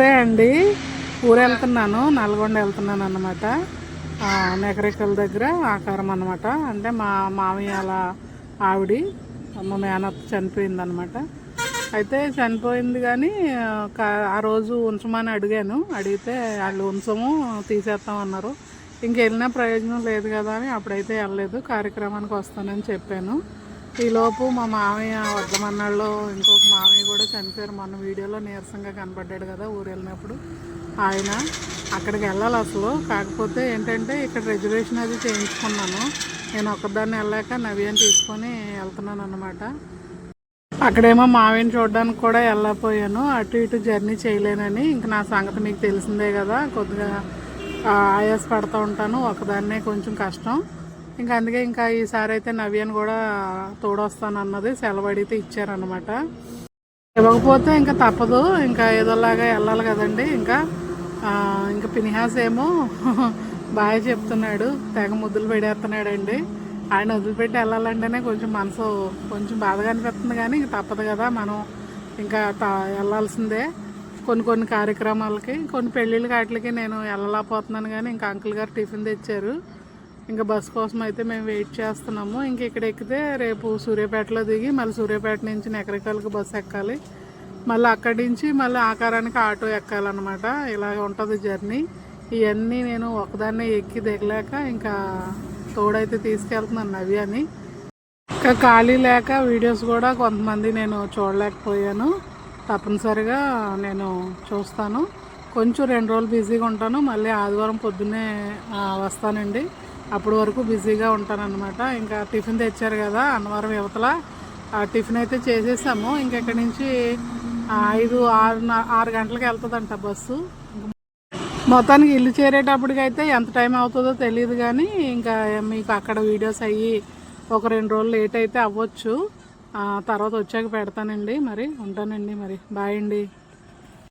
నమస్తే అండి. ఊరు వెళ్తున్నాను నల్గొండ వెళ్తున్నాను అనమాట నెకరికల దగ్గర ఆకారం అనమాట అంటే మా మామయ్య అలా ఆవిడి మా మేనత్ చనిపోయింది అనమాట అయితే చనిపోయింది కానీ ఆ, ఆ రోజు ఉంచమని అడిగాను. అడిగితే వాళ్ళు ఉంచము తీసేస్తాం అన్నారు. ఇంకెళ్ళినా ప్రయోజనం లేదు కదా అని అప్పుడైతే వెళ్ళలేదు. కార్యక్రమానికి వస్తానని చెప్పాను. ఈలోపు మా మామయ్య వద్దమన్నాళ్ళు ఇంకొక మామయ్య కూడా చనిపోయారు. మొన్న వీడియోలో నీరసంగా కనపడ్డాడు కదా ఊరు వెళ్ళినప్పుడు. ఆయన అక్కడికి వెళ్ళాలి అసలు. కాకపోతే ఏంటంటే ఇక్కడ రిజర్వేషన్ అది చేయించుకున్నాను. నేను ఒక్కదాన్ని వెళ్ళాక నవ్యాన్ని తీసుకొని వెళ్తున్నాను అనమాట అక్కడేమో మావిని చూడడానికి కూడా వెళ్ళకపోయాను. అటు ఇటు జర్నీ చేయలేనని. ఇంక నా సంగతి మీకు తెలిసిందే కదా. కొద్దిగా ఆయాస పడుతూ ఉంటాను. ఒకదాన్నే కొంచెం కష్టం. ఇంకా అందుకే ఇంకా ఈసారి అయితే నవ్యాన్ని కూడా తోడొస్తాను అన్నది సెలవు అడిగితే ఇచ్చారనమాట ఇవ్వకపోతే ఇంకా తప్పదు. ఇంకా ఏదోలాగా వెళ్ళాలి కదండి. ఇంకా ఇంకా పినిహాస్ ఏమో బాగా చెప్తున్నాడు. తెగ ముద్దులు పెడేస్తున్నాడండి. ఆయన వదిలిపెట్టి వెళ్ళాలంటేనే కొంచెం మనసు కొంచెం బాధగా అనిపిస్తుంది కానీ ఇంక తప్పదు కదా. మనం ఇంకా వెళ్ళాల్సిందే. కొన్ని కొన్ని కార్యక్రమాలకి కొన్ని పెళ్ళిళ్ళ వాటికి నేను వెళ్ళలేకపోతున్నాను కానీ ఇంకా అంకుల్ గారు టిఫిన్ తెచ్చారు. ఇంకా బస్ కోసం అయితే మేము వెయిట్ చేస్తున్నాము. ఇంక ఇక్కడ ఎక్కితే రేపు సూర్యాపేటలో దిగి మళ్ళీ సూర్యాపేట నుంచి నెకరికల్కి బస్సు ఎక్కాలి. మళ్ళీ అక్కడి నుంచి మళ్ళీ ఆకారానికి ఆటో ఎక్కాలన్నమాట. ఇలాగ ఉంటుంది జర్నీ. ఇవన్నీ నేను ఒకదాన్నే ఎక్కి దిగలేక ఇంకా తోడైతే తీసుకెళ్తున్నాను నవి అని. ఇంకా ఖాళీ లేక వీడియోస్ కూడా కొంతమంది నేను చూడలేకపోయాను. తప్పనిసరిగా నేను చూస్తాను. కొంచెం రెండు రోజులు బిజీగా ఉంటాను. మళ్ళీ ఆదివారం పొద్దున్నే వస్తానండి. అప్పటి వరకు బిజీగా ఉంటానన్నమాట. ఇంకా టిఫిన్ తెచ్చారు కదా అన్నవరం యువతల. ఆ టిఫిన్ అయితే చేసేసాము. ఇంక ఇక్కడి నుంచి ఐదు ఆరు ఆరు గంటలకు వెళ్తుందంట బస్సు. మొత్తానికి ఇల్లు చేరేటప్పటికైతే ఎంత టైం అవుతుందో తెలియదు కానీ ఇంకా మీకు అక్కడ వీడియోస్ అయ్యి ఒక రెండు రోజులు లేట్ అయితే అవ్వచ్చు. తర్వాత వచ్చాక పెడతానండి మరి. ఉంటానండి మరి. బాయ్ అండి.